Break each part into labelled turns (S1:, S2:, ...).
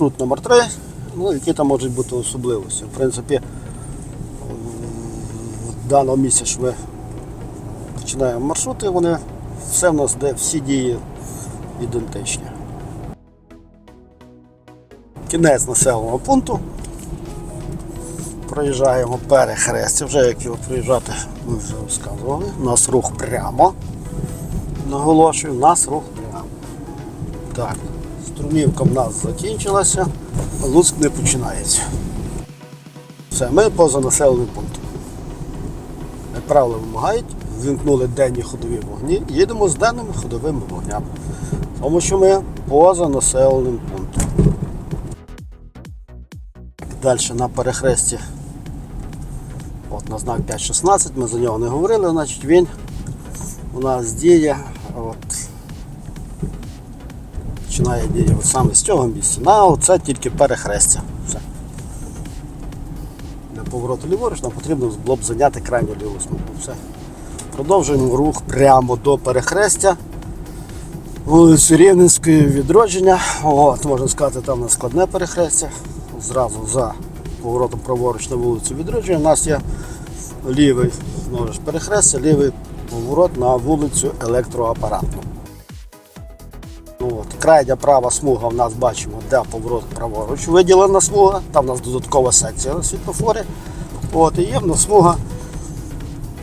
S1: Маршрут номер 3 ну які там можуть бути особливості. В принципі, в даному місці ж ми починаємо маршрути, вони все в нас де всі дії ідентичні. Кінець населеного пункту. Проїжджаємо перехрестя, вже як його проїжджати, ми вже розказували. У нас рух прямо. Наголошую, у нас рух прямо. Так, струмівка в нас закінчилася, Луцьк не починається. Все, ми поза населеним пунктом. Як правило, вимагають, ввімкнули денні ходові вогні, їдемо з денними ходовими вогнями. Тому що ми поза населеним пунктом. Далі на перехресті. От на знак 5.16, ми за нього не говорили, значить він у нас діє. От, починає от саме з цього місця. На оце тільки перехрестя. Все. Для повороту ліворуч нам потрібно було б зайняти крайню ліву смугу. Все. Продовжуємо рух прямо до перехрестя. Вулицю Рівненської відродження. От, можна сказати, там у нас складне перехрестя. Зразу за поворотом праворуч на вулицю відродження. У нас є лівий знову ж перехрестя, лівий поворот на вулицю електроапаратну. Крайня права смуга в нас бачимо, де поворот праворуч виділена смуга, там у нас додаткова секція на світлофорі. От, і є в нас смуга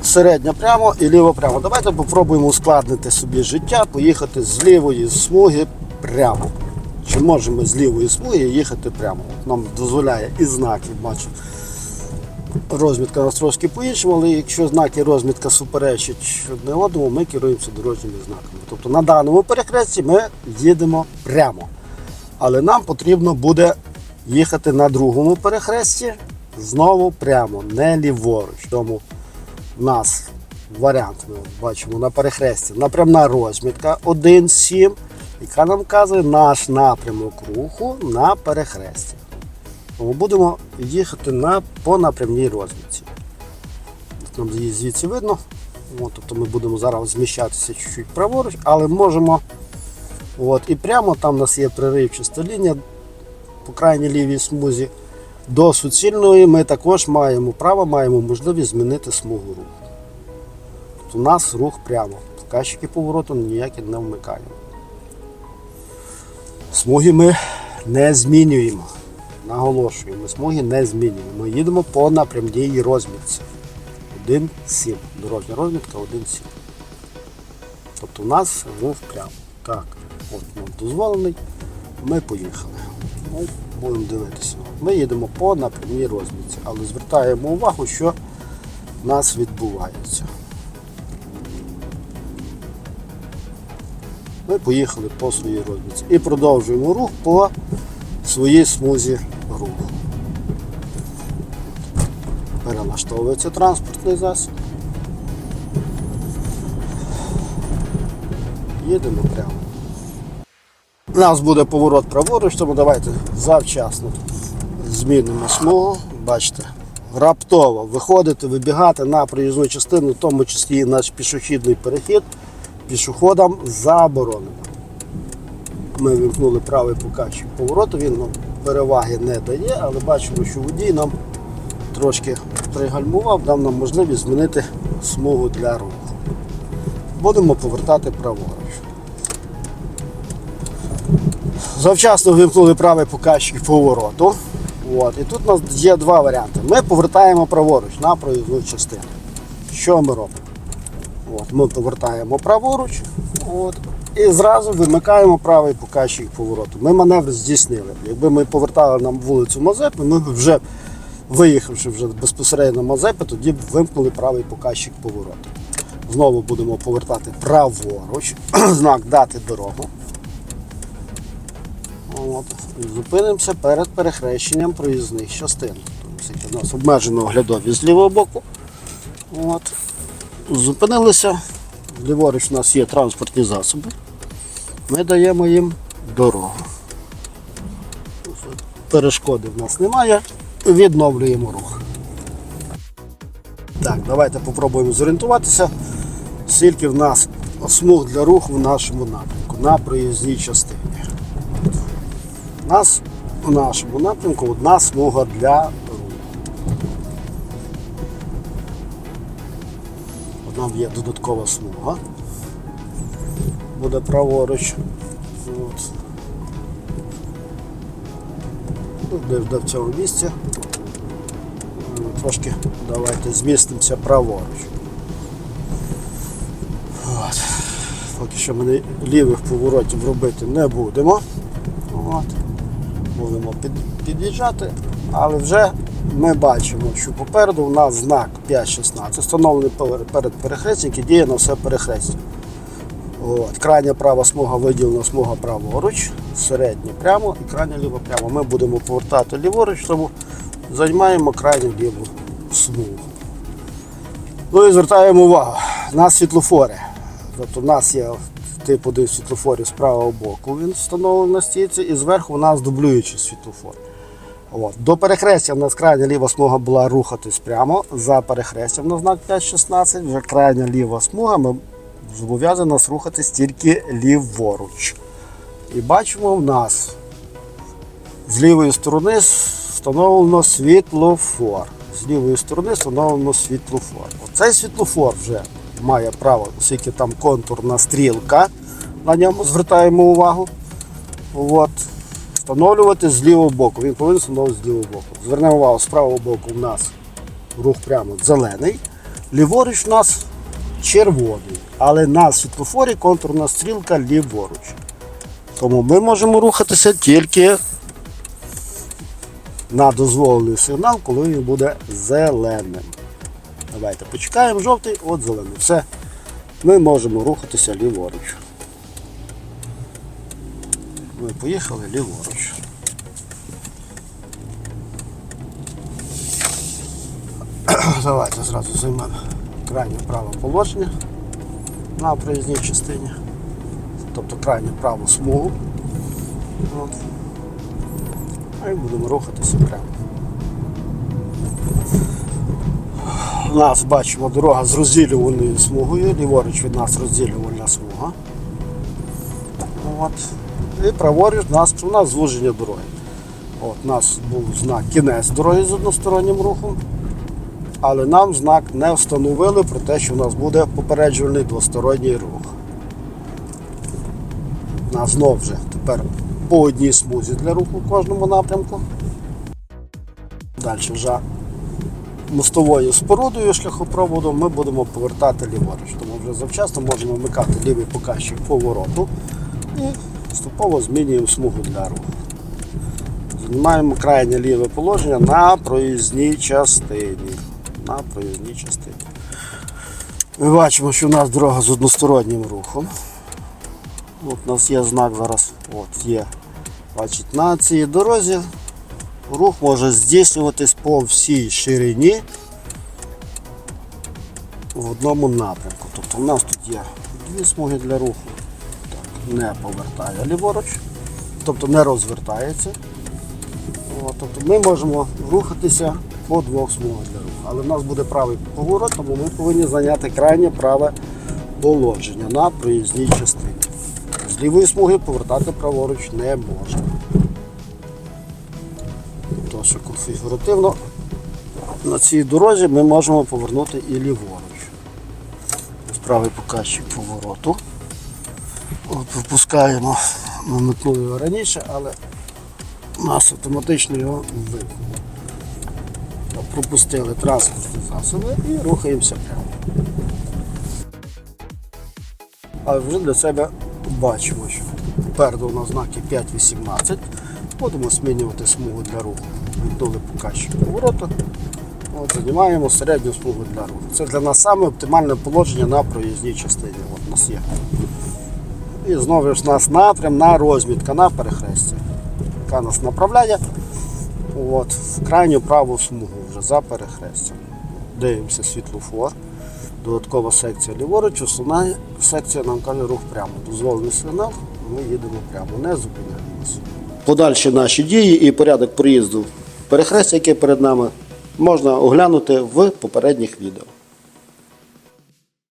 S1: середня прямо і ліво прямо. Давайте попробуємо ускладнити собі життя, поїхати з лівої смуги прямо. Чи можемо з лівої смуги їхати прямо? Нам дозволяє і знаки, бачу. Розмітка нас трошки по-іншому, але якщо знаки розмітка суперечать одне одному, ми керуємося дорожніми знаками. Тобто на даному перехресті ми їдемо прямо. Але нам потрібно буде їхати на другому перехресті знову прямо, не ліворуч. Тому в нас варіант ми бачимо на перехресті. Напрямна розмітка 1,7, яка нам вказує наш напрямок руху на перехресті. Тому будемо їхати на, по напрямній розмітці. Нам її звідси видно. От, тобто ми будемо зараз зміщатися чуть-чуть праворуч, але можемо. От, і прямо там у нас є приривчаста лінія по крайній лівій смузі. До суцільної ми також маємо право, маємо можливість змінити смугу руху. Тобто у нас рух прямо. Показчики повороту ніякі не вмикаємо. Смуги ми не змінюємо. Наголошую, ми смуги не змінюємо. Ми їдемо по напрямній розмітці. 1,7. Дорожня розмітка 1,7. Тобто у нас рух прямо. Так, от нам дозволений. Ми поїхали. Ну, будемо дивитися. Ми їдемо по напрямній розмітці, але звертаємо увагу, що в нас відбувається. Ми поїхали по своїй розмітці і продовжуємо рух по своїй смузі руху. Перелаштовується транспортний засіб. Їдемо прямо. У нас буде поворот праворуч, тому давайте завчасно змінимо смугу. Бачите, раптово виходити, вибігати на проїзну частину, в тому числі і наш пішохідний перехід, пішоходам заборонено. Ми вимкнули правий показчик повороту, він нам переваги не дає, але бачимо, що водій нам трошки пригальмував, дав нам можливість змінити смугу для руху. Будемо повертати праворуч. Завчасно вимкнули правий показчик повороту. От. І тут у нас є два варіанти. Ми повертаємо праворуч на проїзну частину. Що ми робимо? От. Ми повертаємо праворуч от. І зразу вимикаємо правий показчик повороту. Ми маневр здійснили. Якби ми повертали на вулицю Мазепи, ми б вже, виїхавши вже безпосередньо на Мазепи, тоді б вимкнули правий показчик повороту. Знову будемо повертати праворуч, знак дати дорогу. От. Зупинимося перед перехрещенням проїзних частин. Тобто, у нас обмежено оглядові з лівого боку. От. Зупинилися. Ліворуч у нас є транспортні засоби. Ми даємо їм дорогу. Перешкоди в нас немає. Відновлюємо рух. Так, давайте попробуємо зорієнтуватися, скільки в нас смуг для руху в нашому напрямку на проїзній частині. У нас в нашому напрямку одна смуга для руху. Нам є додаткова смуга. Буде праворуч. От. Ну, Де, в цьому місці. Е, Трошки давайте змістимося праворуч. От. Поки що ми лівих поворотів робити не будемо. От. Будемо під, під'їжджати, але вже ми бачимо, що попереду у нас знак 5.16, встановлений перед перехрестям, який діє на все перехрестя. От. Крайня права смуга виділена смуга праворуч, середня прямо і крайня ліва прямо. Ми будемо повертати ліворуч, тому займаємо крайню ліву смугу. Ну і звертаємо увагу на світлофори. Тобто в нас є тип один світлофорів з правого боку, він встановлений на стійці, і зверху у нас дублюючий світлофор. От. До перехрестя в нас крайня ліва смуга була рухатись прямо. За перехрестям на знак 5.16, вже крайня ліва смуга ми зобов'язані нас рухатись тільки ліворуч. І бачимо в нас з лівої сторони встановлено світлофор. З лівої сторони встановлено світлофор. Оцей світлофор вже має право, оскільки там контурна стрілка, на ньому звертаємо увагу. От. Встановлювати з лівого боку. Він повинен встановлювати з лівого боку. Звернемо увагу, з правого боку у нас рух прямо зелений, ліворуч у нас червоний. Але на світлофорі контурна стрілка ліворуч. Тому ми можемо рухатися тільки на дозволений сигнал, коли він буде зеленим. Давайте почекаємо жовтий, от зелений. Все. Ми можемо рухатися ліворуч. Ми поїхали ліворуч. Давайте зразу займемо крайнє праве положення на проїзній частині. Тобто крайню праву смугу. От. А і будемо рухатися прямо. У нас бачимо дорога з розділювальною смугою, ліворуч від нас розділювальна смуга. От. І праворуч у нас, у нас звуження дороги. От, у нас був знак кінець дороги з одностороннім рухом, але нам знак не встановили про те, що у нас буде попереджувальний двосторонній рух. Нас знов вже тепер по одній смузі для руху в кожному напрямку. Далі вже мостовою спорудою шляхопроводу ми будемо повертати ліворуч. Тому вже завчасно можемо вмикати лівий показчик повороту і поступово змінюємо смугу для руху. Займаємо крайнє ліве положення на проїзній частині. На проїзній частині. Ми бачимо, що у нас дорога з одностороннім рухом. От у нас є знак зараз. От є. Бачить, на цій дорозі рух може здійснюватись по всій ширині в одному напрямку. Тобто у нас тут є дві смуги для руху. Так, не повертає ліворуч, тобто не розвертається. От, тобто ми можемо рухатися по двох смугах для руху. Але в нас буде правий поворот, тому ми повинні зайняти крайнє праве положення на проїзній частині. З лівої смуги повертати праворуч не можна. Тобто, що конфігуративно на цій дорозі ми можемо повернути і ліворуч. Правий показчик повороту. От Пропускаємо, ми метнули його раніше, але у нас автоматично його вимкнуло. Пропустили транспортні засоби і рухаємося прямо. А вже для себе бачимо, що попереду у нас знаки 5.18. Будемо змінювати смугу для руху. Віддали показчик повороту. От, Займаємо середню смугу для руху. Це для нас саме оптимальне положення на проїзній частині. От у нас є. І знову ж у нас напрям на розмітка на перехресті, яка нас направляє от, в крайню праву смугу вже за перехрестям. Дивимося світлофор. Додаткова секція ліворуч, основна секція нам каже рух прямо. Дозволений сигнал, ми їдемо прямо, не зупиняємося. Подальші наші дії і порядок проїзду перехрестя, яке перед нами, можна оглянути в попередніх відео.